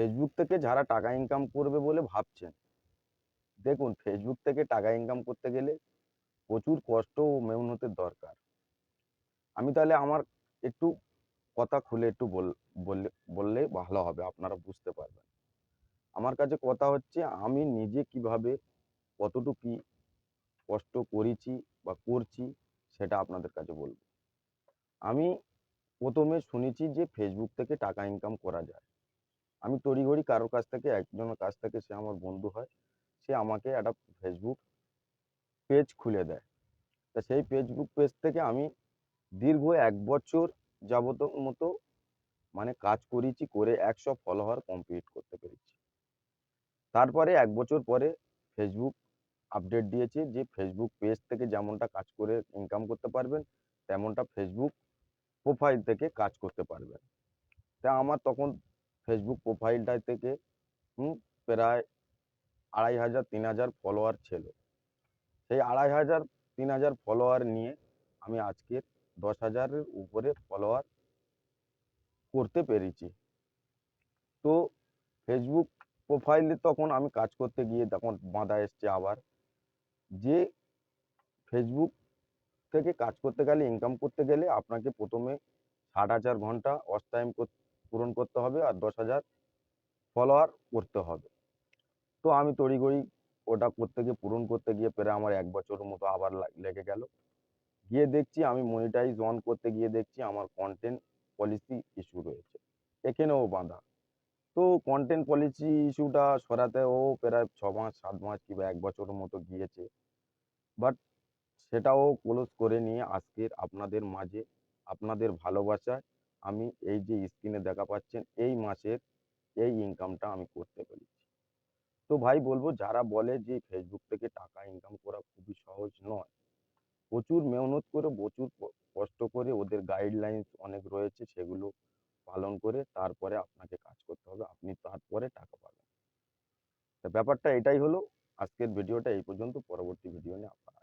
Facebook থেকে যারা টাকা ইনকাম করবে বলে ভাবছেন, দেখুন ফেসবুক থেকে টাকা ইনকাম করতে গেলে প্রচুর কষ্ট ও মেহনতের দরকার। আমি তাহলে আমার একটু কথা খুলে একটু বল, বললে বললে ভালো হবে, আপনারা বুঝতে পারবেন। আমার কাছে কথা হচ্ছে, আমি নিজে কীভাবে কতটুকু কষ্ট করেছি বা করছি সেটা আপনাদের কাছে বলব। আমি প্রথমে শুনেছি যে ফেসবুক থেকে টাকা ইনকাম করা যায়। আমি তড়িঘড়ি কারোর কাছ থেকে, একজনের কাছ থেকে সে আমার বন্ধু হয়, সে আমাকে একটা ফেসবুক পেজ খুলে দেয়। তা সেই ফেসবুক পেজ থেকে আমি দীর্ঘ এক বছর যাবত মতো মানে কাজ করেছি, করে একশো ফলোয়ার কমপ্লিট করতে পেরেছি। তারপরে এক বছর পরে ফেসবুক আপডেট দিয়েছে যে ফেসবুক পেজ থেকে যেমনটা কাজ করে ইনকাম করতে পারবেন, তেমনটা ফেসবুক প্রোফাইল থেকে কাজ করতে পারবেন। তা আমার তখন ফেসবুক প্রোফাইলটা থেকে প্রায় আড়াই হাজার, তিন হাজার ফলোয়ার ছিল। সেই আড়াই হাজার, তিন হাজার ফলোয়ার নিয়ে আমি আজকে দশ হাজারের উপরে ফলোয়ার করতে পেরেছি। তো ফেসবুক প্রোফাইলে তখন আমি কাজ করতে গিয়ে তখন বাঁধা এসছে আবার যে ফেসবুক থেকে কাজ করতে গেলে ইনকাম করতে গেলে আপনাকে প্রথমে ষাট হাজার ঘণ্টা ওয়াচ টাইম পূরণ করতে হবে আর দশ হাজার ফলোয়ার করতে হবে। তো আমি তড়িঘড়ি ওটা করতে গিয়ে, পূরণ করতে গিয়ে প্রায় আমার এক বছরের মতো আবার লেগে গেল। গিয়ে দেখছি আমি মনিটাইজ অন করতে গিয়ে দেখছি আমার কন্টেন্ট পলিসি ইস্যু রয়েছে। এখানেও বাঁধা। তো কন্টেন্ট পলিসি ইস্যুটা সরাতেও প্রায় ছ মাস, সাত মাস কিংবা এক বছরের মতো গিয়েছে। বাট সেটাও ক্লোজ করে নিয়ে আজকের আপনাদের মাঝে, আপনাদের ভালোবাসায় আমি এই যে স্ক্রিনে দেখা পাচ্ছেন, এই মাসের এই ইনকামটা আমি করতে পেরেছি। তো ভাই বলব, যারা বলে যে ফেসবুক থেকে টাকা ইনকাম করা খুবই সহজ নয়, প্রচুর মেহনত করে, প্রচুর কষ্ট করে ওদের গাইডলাইন্স অনেক রয়েছে, সেগুলো পালন করে তারপরে আপনাকে কাজ করতে হবে, আপনি তারপরে টাকা পাবেন। ব্যাপারটা এটাই হলো, আজকের ভিডিওটা এই পর্যন্ত, পরবর্তী ভিডিও নিয়ে আপনারা